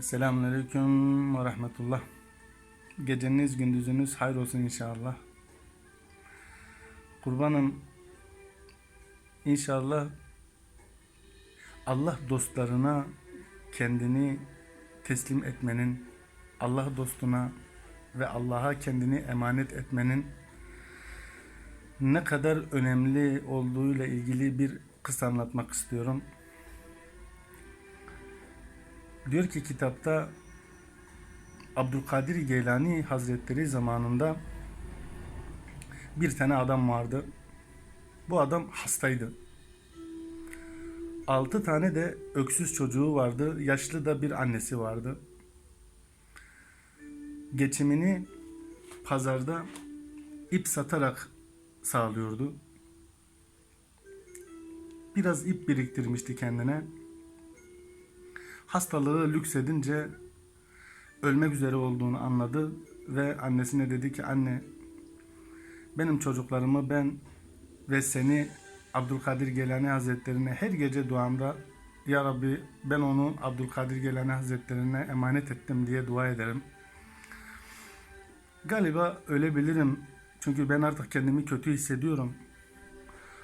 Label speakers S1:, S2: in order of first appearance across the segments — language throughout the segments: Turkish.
S1: Selamünaleyküm ve rahmetullah. Geceniz gündüzünüz hayır inşallah. Kurbanım inşallah Allah dostlarına kendini teslim etmenin, Allah dostuna ve Allah'a kendini emanet etmenin ne kadar önemli olduğuyla ilgili bir kısa anlatmak istiyorum. Diyor ki kitapta Abdülkadir Geylani Hazretleri zamanında bir tane adam vardı. Bu adam hastaydı. Altı tane de öksüz çocuğu vardı. Yaşlı da bir annesi vardı. Geçimini pazarda ip satarak sağlıyordu. Biraz ip biriktirmişti kendine hastalığı lüksedince ölmek üzere olduğunu anladı ve annesine dedi ki anne benim çocuklarımı ben ve seni Abdülkadir Gelani Hazretlerine her gece duamda Ya Rabbi ben onu Abdülkadir Gelani Hazretlerine emanet ettim diye dua ederim. Galiba ölebilirim çünkü ben artık kendimi kötü hissediyorum.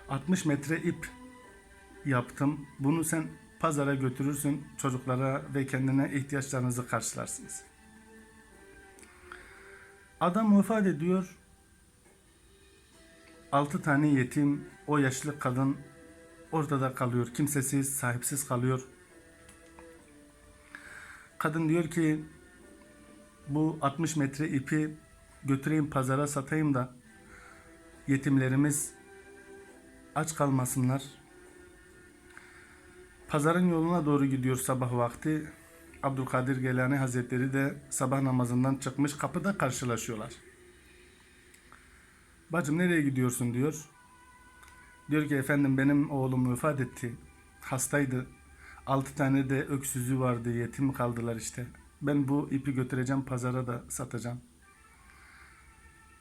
S1: 60 metre ip yaptım. Bunu sen pazara götürürsün çocuklara ve kendine ihtiyaçlarınızı karşılarsınız. Adam vefat ediyor. Altı tane yetim, o yaşlı kadın ortada kalıyor. Kimsesiz, sahipsiz kalıyor. Kadın diyor ki bu 60 metre ipi götüreyim pazara satayım da yetimlerimiz aç kalmasınlar. Pazarın yoluna doğru gidiyor sabah vakti. Abdülkadir Gelani Hazretleri de sabah namazından çıkmış kapıda karşılaşıyorlar. Bacım nereye gidiyorsun diyor. Diyor ki efendim benim oğlum vefat etti. Hastaydı. Altı tane de öksüzü vardı. Yetim kaldılar işte. Ben bu ipi götüreceğim pazara da satacağım.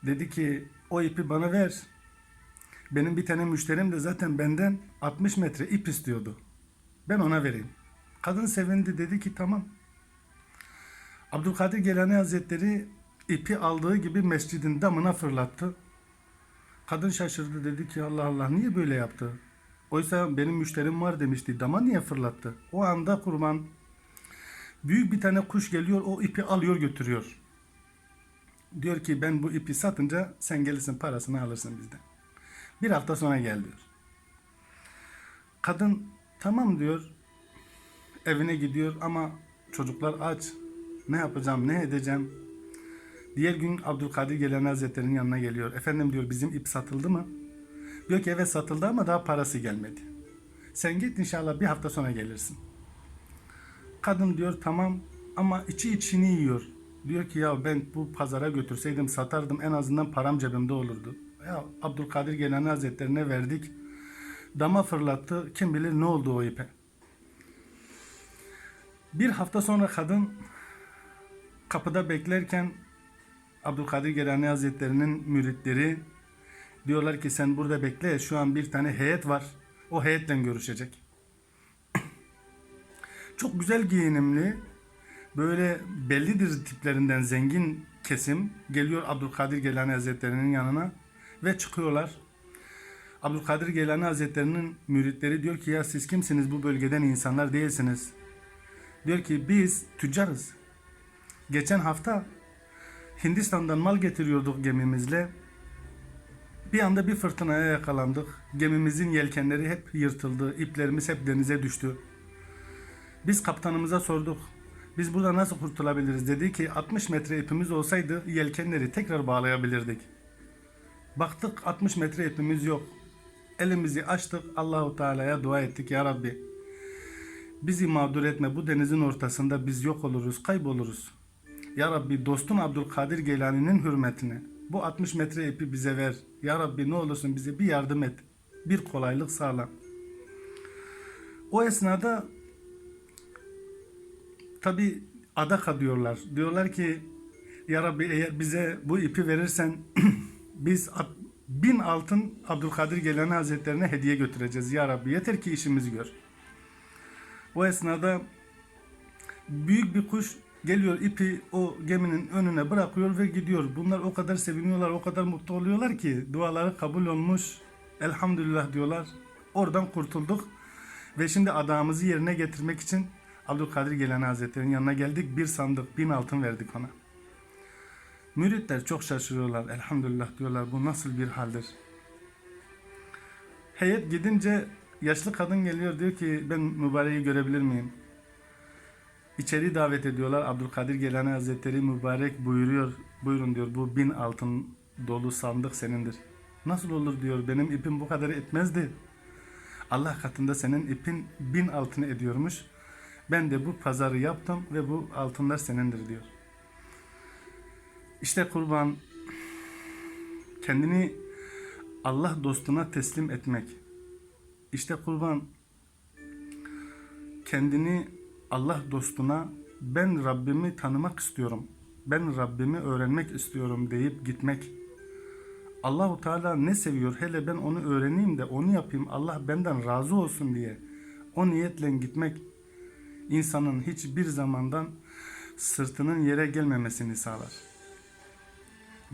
S1: Dedi ki o ipi bana ver. Benim bir tane müşterim de zaten benden 60 metre ip istiyordu. Ben ona vereyim. Kadın sevindi dedi ki tamam. Abdülkadir Gelani Hazretleri ipi aldığı gibi mescidin damına fırlattı. Kadın şaşırdı dedi ki Allah Allah niye böyle yaptı? Oysa benim müşterim var demişti. Dama niye fırlattı? O anda kurban büyük bir tane kuş geliyor o ipi alıyor götürüyor. Diyor ki ben bu ipi satınca sen gelirsin parasını alırsın bizden. Bir hafta sonra gel diyor. Kadın Tamam diyor. Evine gidiyor ama çocuklar aç. Ne yapacağım, ne edeceğim? Diğer gün Abdülkadir Gelen Hazretleri'nin yanına geliyor. Efendim diyor bizim ip satıldı mı? Diyor ki evet satıldı ama daha parası gelmedi. Sen git inşallah bir hafta sonra gelirsin. Kadın diyor tamam ama içi içini yiyor. Diyor ki ya ben bu pazara götürseydim satardım en azından param cebimde olurdu. Ya Abdülkadir Gelen Hazretlerine verdik dama fırlattı. Kim bilir ne oldu o ipe. Bir hafta sonra kadın kapıda beklerken Abdülkadir Gelani Hazretleri'nin müritleri diyorlar ki sen burada bekle şu an bir tane heyet var. O heyetle görüşecek. Çok güzel giyinimli böyle bellidir tiplerinden zengin kesim geliyor Abdülkadir Gelani Hazretleri'nin yanına ve çıkıyorlar. Abdülkadir Geylani Hazretleri'nin müritleri diyor ki ya siz kimsiniz bu bölgeden insanlar değilsiniz. Diyor ki biz tüccarız. Geçen hafta Hindistan'dan mal getiriyorduk gemimizle. Bir anda bir fırtınaya yakalandık. Gemimizin yelkenleri hep yırtıldı. iplerimiz hep denize düştü. Biz kaptanımıza sorduk. Biz burada nasıl kurtulabiliriz? Dedi ki 60 metre ipimiz olsaydı yelkenleri tekrar bağlayabilirdik. Baktık 60 metre ipimiz yok. Elimizi açtık Allahu Teala'ya dua ettik ya Rabbi. Bizi mağdur etme bu denizin ortasında biz yok oluruz kayboluruz. Ya Rabbi dostun Abdülkadir Geylani'nin hürmetine bu 60 metre ipi bize ver. Ya Rabbi ne olursun bize bir yardım et. Bir kolaylık sağla. O esnada tabi adak diyorlar. Diyorlar ki Ya Rabbi eğer bize bu ipi verirsen biz bin altın Abdülkadir Gelani Hazretlerine hediye götüreceğiz ya Rabbi. Yeter ki işimizi gör. O esnada Büyük bir kuş geliyor ipi o geminin önüne bırakıyor ve gidiyor. Bunlar o kadar seviniyorlar, o kadar mutlu oluyorlar ki duaları kabul olmuş. Elhamdülillah diyorlar. Oradan kurtulduk. Ve şimdi adağımızı yerine getirmek için Abdülkadir Geylani Hazretleri'nin yanına geldik. Bir sandık, bin altın verdik ona. Müritler çok şaşırıyorlar. Elhamdülillah diyorlar. Bu nasıl bir haldir? Heyet gidince yaşlı kadın geliyor diyor ki ben mübareği görebilir miyim? İçeri davet ediyorlar. Abdülkadir Geylani Hazretleri mübarek buyuruyor. Buyurun diyor bu bin altın dolu sandık senindir. Nasıl olur diyor benim ipim bu kadar etmezdi. Allah katında senin ipin bin altını ediyormuş. Ben de bu pazarı yaptım ve bu altınlar senindir diyor. İşte kurban kendini Allah dostuna teslim etmek. İşte kurban kendini Allah dostuna ben Rabbimi tanımak istiyorum. Ben Rabbimi öğrenmek istiyorum deyip gitmek. Allahu Teala ne seviyor? Hele ben onu öğreneyim de onu yapayım. Allah benden razı olsun diye. O niyetle gitmek insanın hiçbir zamandan sırtının yere gelmemesini sağlar.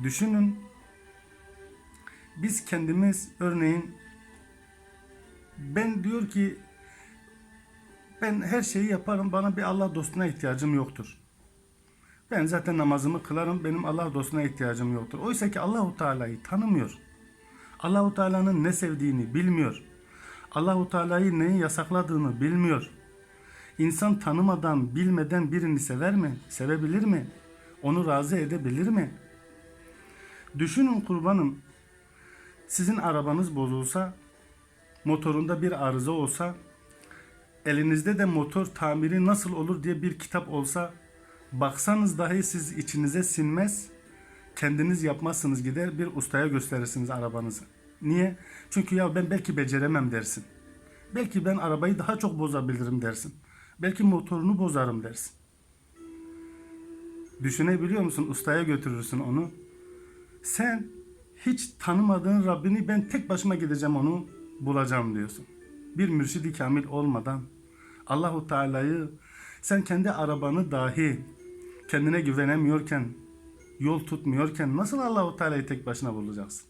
S1: Düşünün biz kendimiz örneğin ben diyor ki ben her şeyi yaparım bana bir Allah dostuna ihtiyacım yoktur. Ben zaten namazımı kılarım benim Allah dostuna ihtiyacım yoktur. Oysa ki Allahu Teala'yı tanımıyor. Allahu Teala'nın ne sevdiğini bilmiyor. Allahu Teala'yı neyi yasakladığını bilmiyor. İnsan tanımadan, bilmeden birini sever mi? Sevebilir mi? Onu razı edebilir mi? Düşünün kurbanım. Sizin arabanız bozulsa, motorunda bir arıza olsa, elinizde de motor tamiri nasıl olur diye bir kitap olsa, baksanız dahi siz içinize sinmez, kendiniz yapmazsınız gider bir ustaya gösterirsiniz arabanızı. Niye? Çünkü ya ben belki beceremem dersin. Belki ben arabayı daha çok bozabilirim dersin. Belki motorunu bozarım dersin. Düşünebiliyor musun? Ustaya götürürsün onu. Sen hiç tanımadığın Rabbini ben tek başıma gideceğim onu bulacağım diyorsun. Bir mürşidi kamil olmadan Allahu Teala'yı sen kendi arabanı dahi kendine güvenemiyorken, yol tutmuyorken nasıl Allahu Teala'yı tek başına bulacaksın?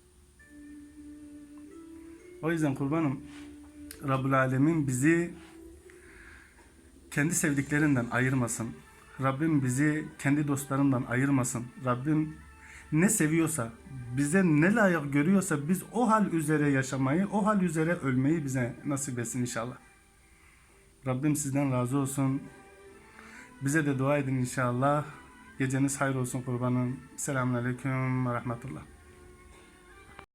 S1: O yüzden kurbanım Rabbul Alemin bizi kendi sevdiklerinden ayırmasın. Rabbim bizi kendi dostlarından ayırmasın. Rabbim ne seviyorsa, bize ne layık görüyorsa biz o hal üzere yaşamayı, o hal üzere ölmeyi bize nasip etsin inşallah. Rabbim sizden razı olsun. Bize de dua edin inşallah. Geceniz hayır olsun kurbanım. Selamun Aleyküm ve Rahmetullah.